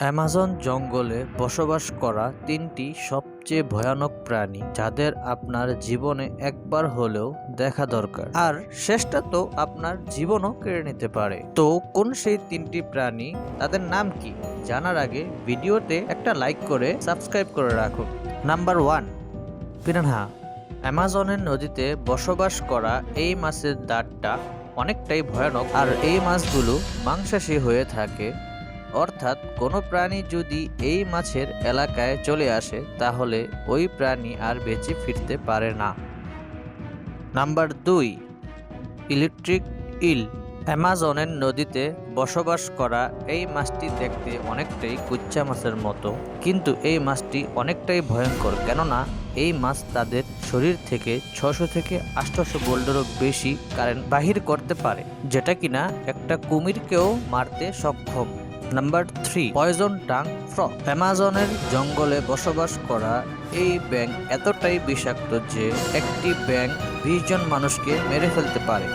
Amazon জঙ্গলে বসবাস করা তিনটি সবচেয়ে ভয়ানক প্রাণী যাদের আপনার জীবনে একবার হলেও দেখা দরকার। আর শেষটা তো আপনার জীবনও কেড়ে নিতে পারে। তো কোন সেই তিনটি প্রাণী, তাদের নাম কি? জানার আগে ভিডিওতে একটা লাইক করে সাবস্ক্রাইব করে রাখুন। নাম্বার ওয়ান পিরানহা অ্যামাজনের নদীতে বসবাস করা এই মাছের দাঁতটা অনেকটাই ভয়ানক। আর এই মাছগুলো মাংসাশী হয়ে থাকে অর্থাৎ কোনো প্রাণী যদি এই মাছের এলাকায় চলে আসে, তাহলে ওই প্রাণী আর বেঁচে ফিরতে পারে না। নাম্বার দুই, ইলেকট্রিক ইল। অ্যামাজনের নদীতে বসবাস করা এই মাছটি দেখতে অনেকটাই কুচ্চা মাছের মতো, কিন্তু এই মাছটি অনেকটাই ভয়ঙ্কর, কেননা এই মাছ তাদের শরীর থেকে ছশো থেকে আটশোশো বোল্ডেরও বেশি কারেন্ট বাহির করতে পারে, যেটা কিনা একটা কুমিরকেও মারতে সক্ষম। নাম্বার থ্রি পয়জন টাং ফ্রক অ্যামাজনের জঙ্গলে বসবাস করা এই ব্যাংক এতটাই বিষাক্ত যে একটি ব্যাংক বিশ জন মানুষকে মেরে ফেলতে পারে।